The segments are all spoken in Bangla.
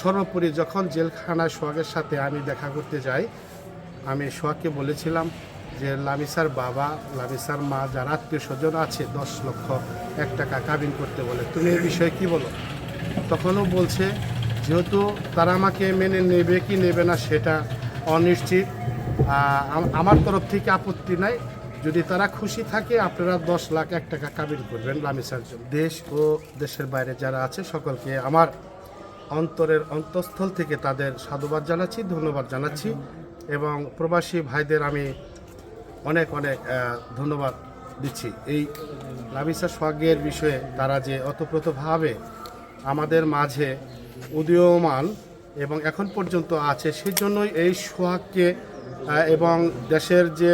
সর্বোপরি যখন জেলখানায় সোহাগের সাথে আমি দেখা করতে যাই, আমি সোহাগকে বলেছিলাম যে, লামিসার বাবা, লামিসার মা যারা আত্মীয় স্বজন আছে, দশ লক্ষ এক টাকা কাবিন করতে বলে, তুমি এই বিষয়ে কি বলো? তখনও বলছে, যেহেতু তারা আমাকে মেনে নেবে কি নেবে না সেটা অনিশ্চিত আমার তরফ থেকে আপত্তি নাই। যদি তারা খুশি থাকে, আপনারা দশ লাখ এক টাকা কাবিন করবেন লামিসার জন্য। দেশ ও দেশের বাইরে যারা আছে, সকলকে আমার অন্তরের অন্তঃস্থল থেকে তাদের সাধুবাদ জানাচ্ছি, ধন্যবাদ জানাচ্ছি এবং প্রবাসী ভাইদের আমি অনেক অনেক ধন্যবাদ দিচ্ছি। এই লামিসা সোহাগের বিষয়ে তারা যে অতপ্রতভাবে আমাদের মাঝে উদীয়মান এবং এখন পর্যন্ত আছে, সেজন্যই এই সোহাগকে এবং দেশের যে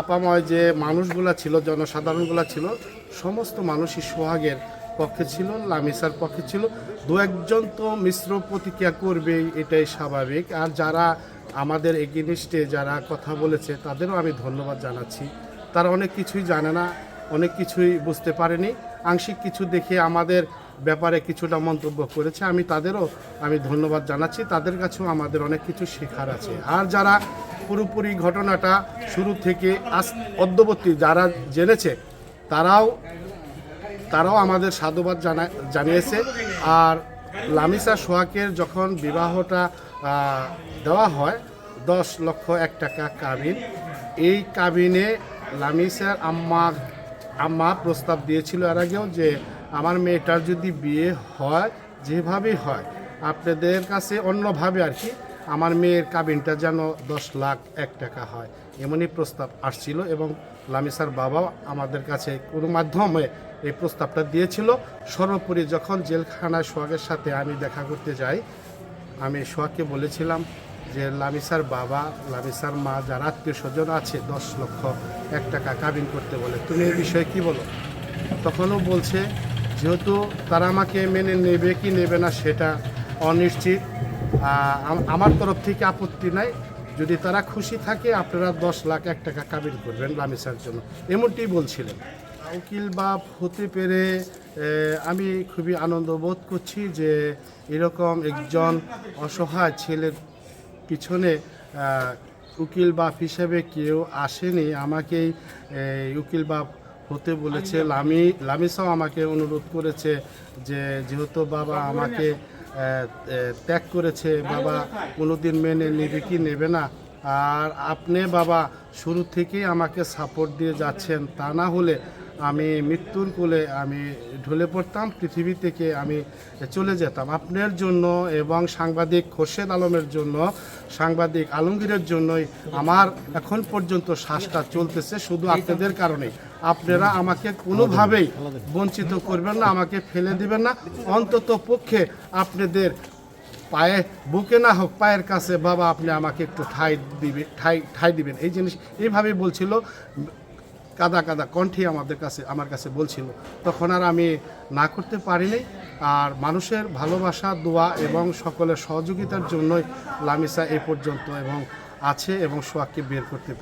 আপাময় যে মানুষগুলা ছিল, জনসাধারণগুলা ছিল, সমস্ত মানুষই সোহাগের পক্ষে ছিল, লামিসার পক্ষে ছিল। দু একজন তো মিশ্র প্রতিক্রিয়া করবেই এটাই স্বাভাবিক। আর যারা আমাদের এগেনিস্টে যারা কথা বলেছে, তাদেরও আমি ধন্যবাদ জানাচ্ছি। তারা অনেক কিছুই জানে না, অনেক কিছুই বুঝতে পারেনি। আংশিক কিছু দেখে আমাদের ব্যাপারে কিছুটা মন্তব্য করেছে। আমি তাদেরও আমি ধন্যবাদ জানাচ্ছি। তাদের কাছেও আমাদের অনেক কিছু শেখার আছে। আর যারা পুরোপুরি ঘটনাটা শুরু থেকে আজ অদ্যবর্তী যারা জেনেছে, তারাও তারাও আমাদের সাধুবাদ জানা জানিয়েছে। আর লামিসা সোহাকের যখন বিবাহটা দেওয়া হয়, দশ লক্ষ এক টাকা কাবিন। এই কাবিনে লামিসার আম্মা আম্মা প্রস্তাব দিয়েছিল এর আগেও যে, আমার মেয়েটার যদি বিয়ে হয়, যেভাবেই হয়, আপনাদের কাছে অন্যভাবে আর কি, আমার মেয়ের কাবিনটা যেন দশ লাখ এক টাকা হয়। এমনই প্রস্তাব আসছিল এবং লামিসার বাবাও আমাদের কাছে কোনো মাধ্যমে এই প্রস্তাবটা দিয়েছিল। সর্বোপরি যখন জেলখানায় সোহাগের সাথে আমি দেখা করতে যাই, আমি সোহাগকে বলেছিলাম যে, লামিসার বাবা, লামিসার মা যারা আত্মীয় স্বজন আছে, দশ লক্ষ এক টাকা কাবিন করতে বলে, তুমি এই বিষয়ে কি বলো? তখনও বলছে, যেহেতু তারা আমাকে মেনে নেবে কি নেবে না, সেটা অনিশ্চিত। আমার তরফ থেকে আপত্তি নাই। যদি তারা খুশি থাকে, আপনারা দশ লাখ এক টাকা কাবিন করবেন লামিসার জন্য। এমনটি বলছিলেন। উকিল বাপ হতে পেরে আমি খুবই আনন্দ বোধ করছি যে এরকম একজন অসহায় ছেলের পিছনে উকিল বাপ হিসেবে কেউ আসেনি। আমাকেই উকিল বাপ হতে বলেছে, লামি, লামিসাও আমাকে অনুরোধ করেছে যে, যেহেতু বাবা আমাকে ত্যাগ করেছে, বাবা কোনোদিন মেনে নেবে কি নেবে না। আর আপনি বাবা শুরু থেকেই আমাকে সাপোর্ট দিয়ে যাচ্ছেন, তা না হলে আমি মৃত্যুর কোলে আমি ঢলে পড়তাম, পৃথিবী থেকে আমি চলে যেতাম। আপনার জন্য এবং সাংবাদিক খোরশেদ আলমের জন্য, সাংবাদিক আলমগীরের জন্যই আমার এখন পর্যন্ত শ্বাসটা চলতেছে শুধু আপনাদের কারণে আপনারা আমাকে কোনোভাবেই বঞ্চিত করবেন না, আমাকে ফেলে দিবেন না। অন্তত পক্ষে আপনাদের পায়ে, বুকে না হোক পায়ের কাছে বাবা আপনি আমাকে একটু ঠাই দিবে, ঠাই ঠাই দিবেন। এই জিনিস এইভাবেই বলছিল। কাদা কাদা কণ্ঠে আমাদের কাছে, আমার কাছে বলছিল। তখন আর আমি না করতে পারিনি। আর মানুষের ভালোবাসা, দোয়া এবং সকলের সহযোগিতার জন্যই লামিসা এ পর্যন্ত এবং আছে এবং সোয়াককে বের করতে